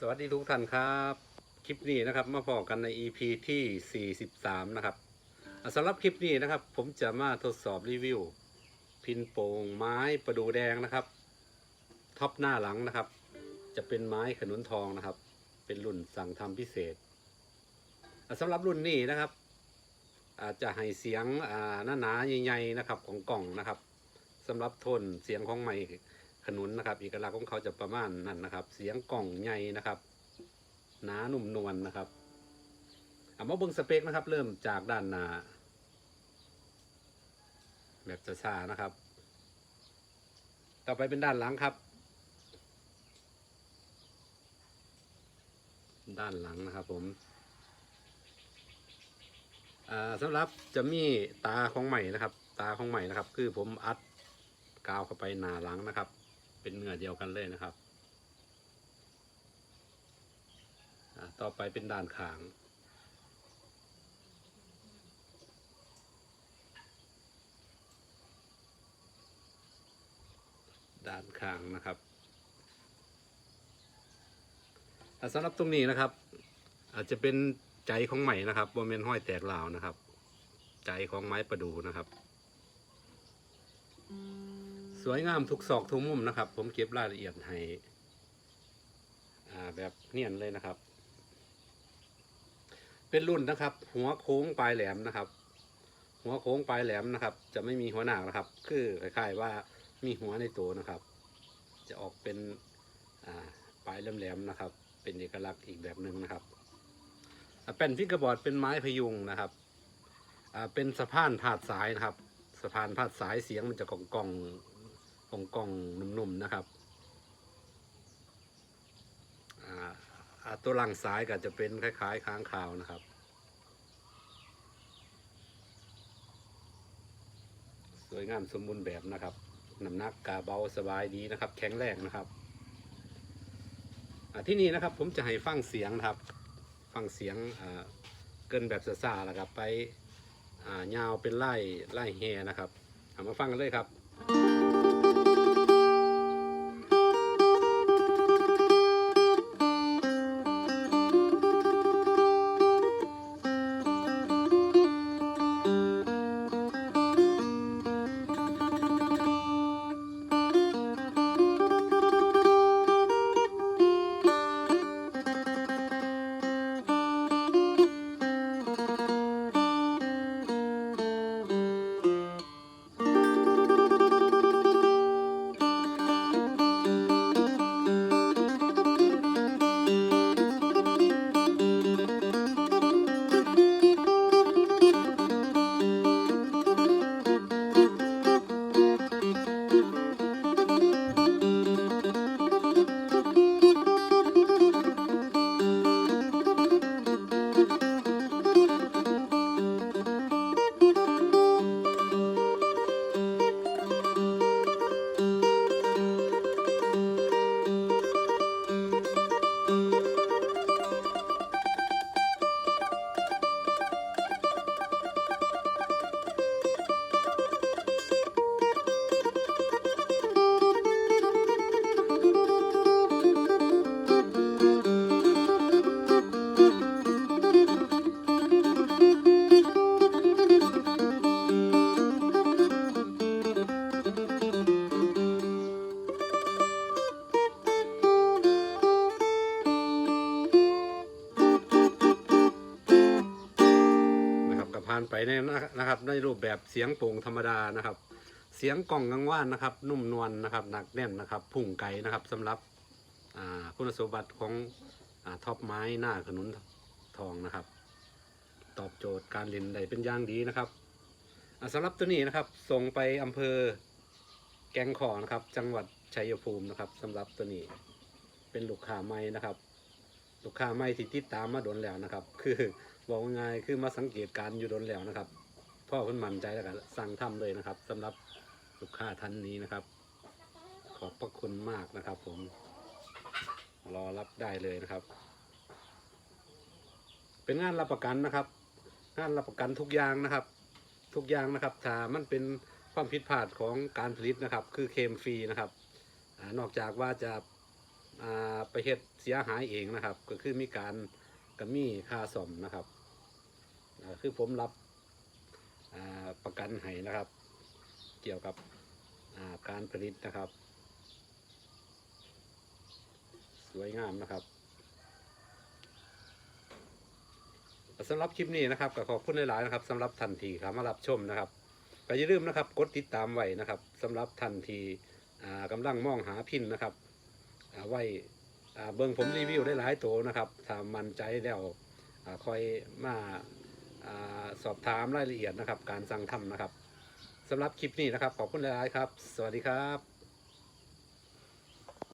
สวัสดีทุกท่านครับ คลิปนี้นะครับมาพอกันใน EP ที่ 43 นะครับสำหรับคลิปนี้นะครับ ผมจะมาทดสอบรีวิว พินโป่งไม้ประดูแดงนะครับ ท็อปหน้าหลังนะครับ จะเป็นไม้ขนุนทองนะครับ เป็นรุ่นสั่งทำพิเศษสำหรับรุ่นนี้นะครับ อาจจะให้เสียงหน้าหนาๆใหญ่ๆนะครับของกล่องนะครับสำหรับทนเสียงของไม้ ขนุนนะครับเอกลักษณ์ของเขาจะประมาณนั้นนะครับ เสียงกล่องใหญ่นะครับหนาหนุ่มนวลนะครับเอามาเบิ่งสเปคนะครับ เริ่มจากด้านหน้าแบบช้าๆนะครับ ต่อไปเป็นด้านหลังครับ ด้านหลังนะครับผมสำหรับจะมีตาของใหม่นะครับ ตาของใหม่นะครับ คือผมอัดกาวเข้าไปหนาหลังนะครับ เป็นเนื้อเดียวกันเลยนะครับ ต่อไปเป็นด้านขางด้านขางนะครับสำหรับตรงนี้นะครับ อาจจะเป็นใจของใหม่นะครับบนเมนห้อยแตกลาวนะครับ ใจของไม้ประดูนะครับส วยงามทุกซอกทุกมุมนะครับ ผมเก็บรายละเอียดให้แบบเนียนเลยนะครับ เป็นรุ่นนะครับ หัวโค้งปลายแหลมนะครับ หัวโค้งปลายแหลมนะครับ จะไม่มีหัวหนากนะครับ คือคล้ายๆว่ามีหัวในตัวนะครับ จะออกเป็นปลายแหลมๆนะครับ เป็นเอกลักษณ์อีกแบบหนึ่งนะครับแป้นพิกระบอร์ดเป็นไม้พยุงนะครับเป็นสะพานพาดสายนะครับสะพานพาดสายเสียงมันจะกองกอง กองกองๆนุ่มๆนะครับตัวหลังซ้ายก็จะเป็นคล้ายๆ ค้างคาวนะครับ สวยงามสมบูรณ์แบบนะครับน้ำหนักกาเบาสบายดีนะครับ แข็งแรงนะครับที่นี่นะครับผมจะให้ฟังเสียงครับ ฟังเสียงเกินแบบซาๆแล้วครับไปยาวเป็นไล่ไล่แฮนะครับเอามาฟังกันเลยครับ ในนะครับ ในรูปแบบเสียงโปร่งธรรมดานะครับ เสียงกล่องกังว่านนะครับ นุ่มนวลนะครับหนักแน่นนะครับ พุ่งไกลนะครับสำหรับคุณสมบัติของอท็อปไม้หน้าขนุนทองนะครับ ตอบโจทย์การเล่นได้เป็นอย่างดีนะครับอ่าสำหรับตัวนี้นะครับ ส่งไปอำเภอแกงขอนะครับ จังหวัดชัยภูมินะครับสำหรับตัวนี้เป็นลูกค้าใหม่นะครับ ลูกค้าใหม่ที่ติดตามมาโดนแล้วนะครับ คือบอกง่ายคือมาสังเกตการอยู่โดนแล้วนะครับพ่อเพิ่นมั่นใจแล้วก็สั่งทำเลยนะครับสำหรับลูกค้าท่านนี้นะครับ ขอบพระคุณมากนะครับ ผมรอรับได้เลยนะครับ เป็นงานรับประกันนะครับ งานรับประกันทุกอย่างนะครับ ทุกอย่างนะครับถ้ามันเป็นความผิดพลาดของการผลิตนะครับ คือเคมฟรีนะครับอนอกจากว่าจะ ไปเฮ็ดเสียหายเองนะครับ ก็คือมีการก็มีค่าซ่อมนะครับคือผมรับประกันให้นะครับ เกี่ยวกับการผลิตนะครับ สวยงามนะครับสำหรับคลิปนี้นะครับก็ขอบคุณหลายๆนะครับสำหรับทันทีครับมารับชมนะครับก็อย่าลืมนะครับ กดติดตามไว้นะครับสำหรับทันทีกำลังมองหาพินนะครับ ไว้อ่าเบิ้งผมรีวิวได้หลายตัวนะครับถ้ามั่นใจแล้วอ่าคอยมาอ่าสอบถามรายละเอียดนะครับ การสั่งทำนะครับสำหรับคลิปนี้นะครับ ขอบคุณหลาย ๆ ครับ สวัสดีครับ